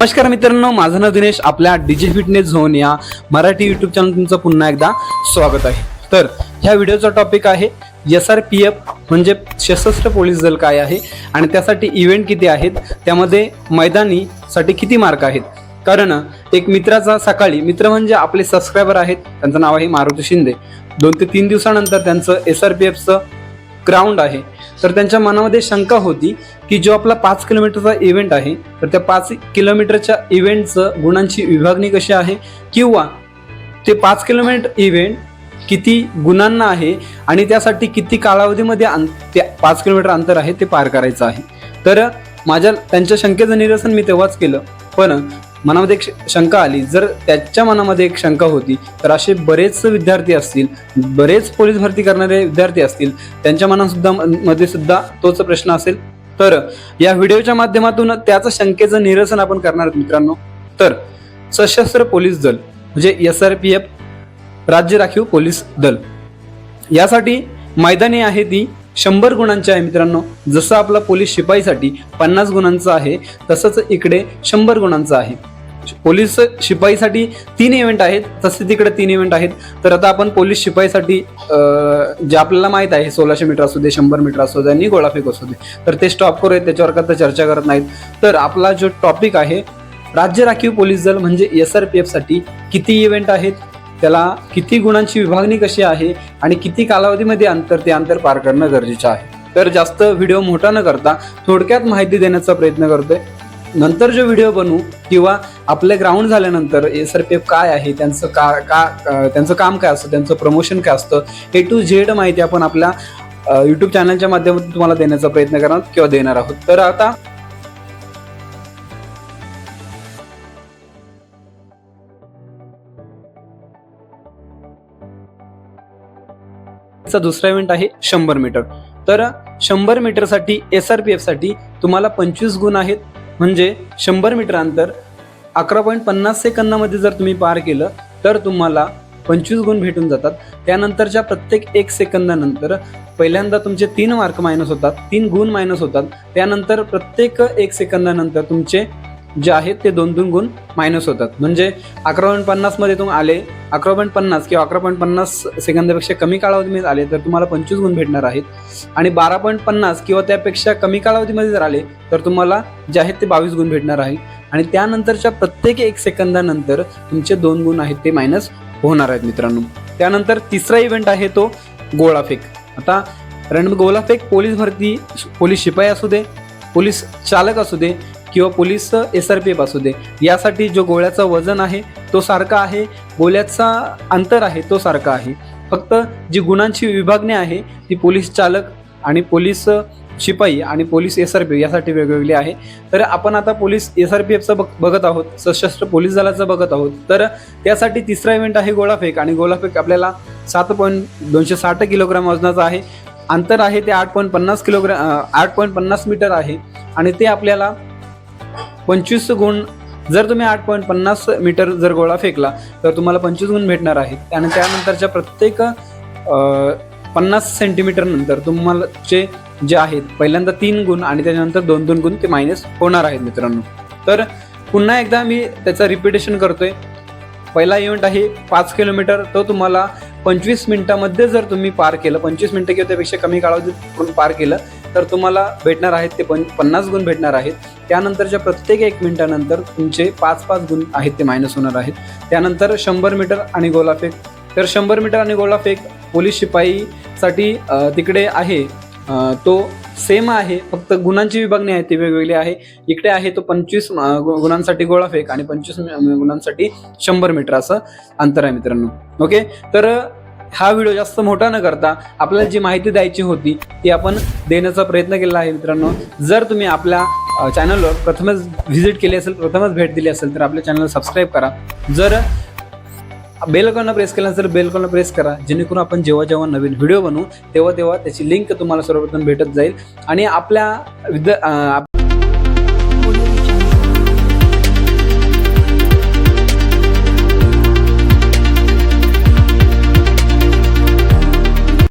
नमस्कार मित्रांनो माझं नाव दिनेश आपल्या डीजे फिटनेस झोन या मराठी युट्यूब चॅनल तुमचं पुन्हा एकदा स्वागत आहे. तर ह्या व्हिडिओचा टॉपिक आहे एस आर पी एफ म्हणजे सशस्त्र पोलीस दल काय आहे आणि त्यासाठी इव्हेंट किती आहेत त्यामध्ये मैदानीसाठी किती मार्क आहेत. कारण एक मित्राचा सकाळी मित्र म्हणजे आपले सबस्क्रायबर आहेत त्यांचं नाव आहे मारुती शिंदे. दोन ते तीन दिवसानंतर त्यांचं एस आर पी एफचं ग्राउंड आहे. तर त्यांच्या मनामध्ये शंका होती की जो आपला पाच किलोमीटरचा इव्हेंट आहे तर त्या पाच किलोमीटरच्या इव्हेंटचं गुणांची विभागणी कशी आहे? किंवा ते पाच किलोमीटर इव्हेंट किती गुणांना आहे आणि त्यासाठी किती कालावधीमध्ये अं ते पाच किलोमीटर अंतर आहे ते पार करायचं आहे. तर माझ्या त्यांच्या शंकेचं निरसन मी तेव्हाच केलं. पण मनामध्ये एक श- शंका आली. जर त्याच्या मनामध्ये एक शंका होती तर असे बरेच विद्यार्थी असतील बरेच पोलीस भरती करणारे विद्यार्थी असतील त्यांच्या मनासुद्धा मध्ये सुद्धा तोच प्रश्न असेल तर या व्हिडिओच्या माध्यमातून त्याचं शंकेचं निरसन आपण करणार आहोत मित्रांनो. तर सशस्त्र पोलीस दल म्हणजे एस आर पी एफ राज्य राखीव पोलीस दल. यासाठी मैदानी आहे ती शंभर गुणांची आहे मित्रांनो. जसं आपला पोलीस शिपाईसाठी पन्नास गुणांचं आहे तसंच इकडे शंभर गुणांचं आहे. पोलीस शिपाईसाठी तीन इव्हेंट आहेत. तसे तिकडे तीन इव्हेंट आहेत. तर आता आपण पोलीस शिपाईसाठी जे आपल्याला माहीत आहे सोळाशे मीटर असू दे शंभर मीटर असू दे आणि गोळाफेक असू दे. तर ते स्टॉप करूयात त्याच्यावर का चर्चा करत नाहीत. तर आपला जो टॉपिक आहे राज्य राखीव पोलीस दल म्हणजे एस आर पी एफसाठी किती इव्हेंट आहेत? त्याला किती गुणांची विभागणी कशी आहे? आणि किती कालावधीमध्ये अंतर ते अंतर पार करणं गरजेचं आहे? तर जास्त व्हिडिओ मोठा न करता थोडक्यात माहिती देण्याचा प्रयत्न करतोय. नंतर जो व्हिडिओ बनवू किंवा आपले ग्राउंड झाल्यानंतर एस आर पी एफ काय आहे त्यांचं का का त्यांचं काम काय असतं त्यांचं प्रमोशन काय असतं ए टू झेड माहिती आपण आपल्या यूट्यूब चॅनलच्या माध्यमातून तुम्हाला देण्याचा प्रयत्न करणार किंवा देणार आहोत. तर आता चा दुसरा इव्हेंट आहे शंभर मीटर तर शंभर मीटरसाठी एस आर पी एफसाठी तुम्हाला पंचवीस गुण आहेत. म्हणजे शंभर मीटर अंतर अकरा पॉईंट पन्नास सेकंदामध्ये जर तुम्ही पार केलं तर तुम्हाला पंचवीस गुण भेटून जातात. त्यानंतरच्या प्रत्येक एक सेकंदानंतर पहिल्यांदा तुमचे तीन मार्क मायनस होतात तीन गुण मायनस होतात. त्यानंतर प्रत्येक एक सेकंदानंतर तुमचे जे आहेत ते दोन दोन गुण मायनस होतात. म्हणजे अकरा पॉईंट पन्नासमध्ये तुम्ही आले अकरा पॉईंट पन्नास किंवा अकरा पॉईंट पन्नास सेकंदापेक्षा कमी कालावधीमध्ये आले तर तुम्हाला पंचवीस गुण भेटणार आहेत. आणि बारा पॉईंट पन्नास किंवा त्यापेक्षा कमी कालावधीमध्ये जर आले तर तुम्हाला जे आहेत ते बावीस गुण भेटणार आहे. आणि त्यानंतरच्या प्रत्येक एक सेकंदानंतर तुमचे दोन गुण आहेत ते मायनस होणार आहेत मित्रांनो. त्यानंतर तिसरा इव्हेंट आहे तो गोळाफेक. आता रण गोळाफेक पोलीस भरती पोलीस शिपाई असू दे पोलीस चालक असू दे किंवा police S R P F असू दे यासाठी जो गोळ्याचं वजन आहे तो सारखा आहे गोळ्याचा अंतर आहे तो सारखा आहे. फक्त जी गुणांची विभागणी आहे ती पोलीस चालक आणि पोलीस शिपाई आणि police S R P F यासाठी वेगवेगळी आहे. तर आपण आता पोलीस एस आर पी एफचं बघ बघत आहोत सशस्त्र पोलीस दलाचं बघत आहोत. तर त्यासाठी तिसरा इव्हेंट आहे गोळाफेक आणि गोळाफेक आपल्याला सात पॉईंट दोनशे साठ किलोग्राम वजनाचा आहे. अंतर आहे ते आठ पॉईंट पन्नास किलोग्राम आठ पॉईंट पन्नास मीटर आहे आणि ते आपल्याला पंचवीस गुण जर तुम्ही आठ पॉईंट पन्नास मीटर जर गोळा फेकला तर तुम्हाला पंचवीस गुण भेटणार आहेत. आणि त्यानंतरच्या प्रत्येक पन्नास सेंटीमीटर नंतर तुम्हाला जे जे आहेत पहिल्यांदा तीन गुण आणि त्याच्यानंतर दोन दोन गुण ते मायनस होणार आहेत मित्रांनो. तर पुन्हा एकदा मी त्याचं रिपिटेशन करतोय. पहिला इव्हेंट आहे पाच किलोमीटर तो तुम्हाला पंचवीस मिनिटामध्ये जर तुम्ही पार केलं पंचवीस मिनिटं किंवा त्यापेक्षा कमी कालावधीत पार केलं तर तुम्हाला भेटणार आहेत ते पन पन्नास गुण भेटणार आहेत. त्यानंतरच्या प्रत्येक एक मिनिटानंतर तुमचे पाच पाच गुण आहेत ते मायनस होणार आहेत. त्यानंतर शंभर मीटर आणि गोलाफेक. तर शंभर मीटर आणि गोलाफेक पोलीस शिपाईसाठी तिकडे आहे. तो सेम आहे फक्त गुणांची विभागणी आहे ती वेगवेगळी आहे. इकडे आहे तो पंचवीस गुणांसाठी गोळाफेक आणि पंचवीस गुणांसाठी शंभर मीटर असं अंतर आहे मित्रांनो. ओके? तर हा व्हिडिओ जास्त मोठा न करता आपल्याला जी माहिती द्यायची होती ती आपण देण्याचा प्रयत्न केला आहे मित्रांनो. जर तुम्ही आपल्या चॅनलवर प्रथमच व्हिजिट केली असेल प्रथमच भेट दिली असेल तर आपल्या चॅनलला सबस्क्राईब करा. जर बेलकॉनला प्रेस केला तर बेलकॉनला प्रेस करा जेणेकरून आपण जेव्हा जेव्हा नवीन व्हिडिओ बनवू तेव्हा तेव्हा त्याची लिंक तुम्हाला सर्वप्रथम भेटत जाईल. आणि आपल्या विद्या